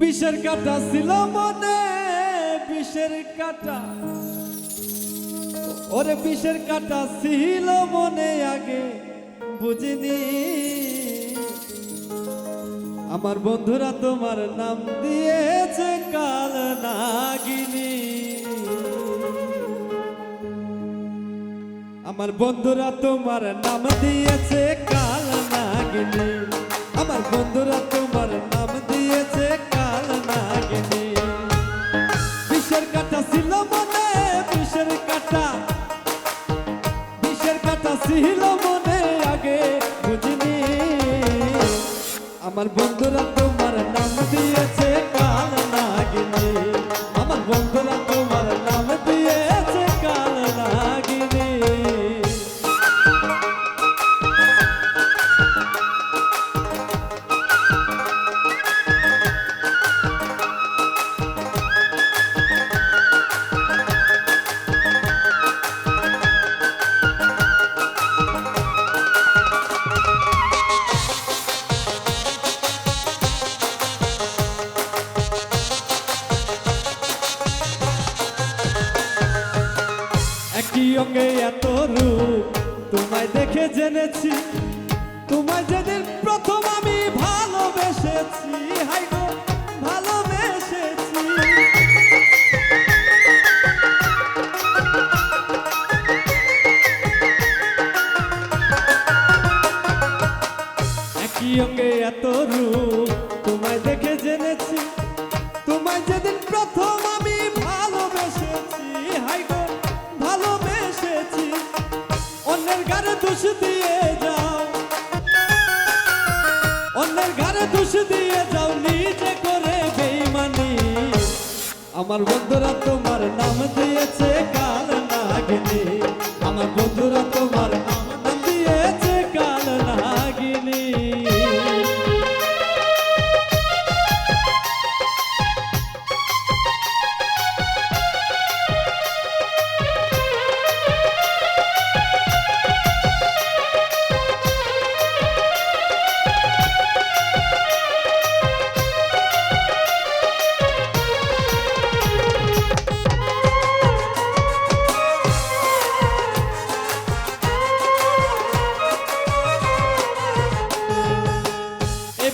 বিষের কাটা ছিল মনে, বিষের কাটা। ওরে বিষের কাটা ছিল মনে আগে, বুঝিনি। আমার বন্ধুরা তোমার নাম দিয়েছে কাল নাগিনী। আমার বন্ধুরা তোমার নাম দিয়েছে কাল নাগিনী। আমার বন্ধুরা তোমার নাম ছিল মনে আগে বুঝিনি। আমার বন্ধুরা তোমার নাম দিয়েছে অঙ্গে এত রূপ। তোমায় দেখে জেনেছি, তোমায় যেদিন প্রথম আমি ভালোবেসেছি। হাই এত রূপ। তোমায় দেখে জেনেছি, তোমায় যেদিন প্রথম অন্যের ঘরে দোষ দিয়ে যাও। অন্যের ঘরে দোষ দিয়ে যাও, নিজে করে বেইমানি। আমার বন্ধুরা তোমার নাম দিয়েছে কাল নাগিনী। আমার বন্ধুরা তোমার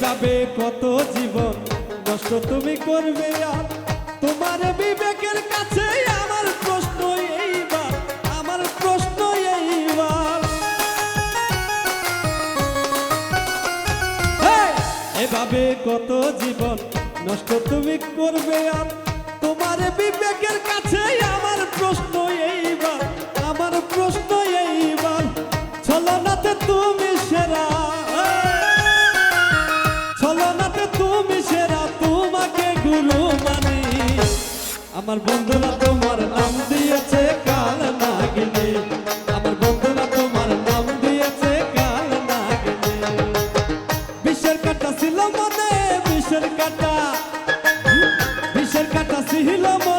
এভাবে কত জীবন নষ্ট তুমি করবে আর? তোমার বিবেকের কাছে আমার প্রশ্ন এইবার, আমার প্রশ্ন এইবার! এভাবে কত জীবন নষ্ট তুমি করবে আর? তোমার বিবেকের কাছে আমার প্রশ্ন এইবার, আমার প্রশ্ন এইবার। ছলনাতে তুমি আমার বন্ধুরা তোমার নাম দিয়েছে কাল নাগিনী। আমার বন্ধুরা তোমার নাম দিয়েছে কাল নাগিনী। বিষের কাটা ছিল মনে, বিষের কাটা। বিষের কাটা ছিল মনে।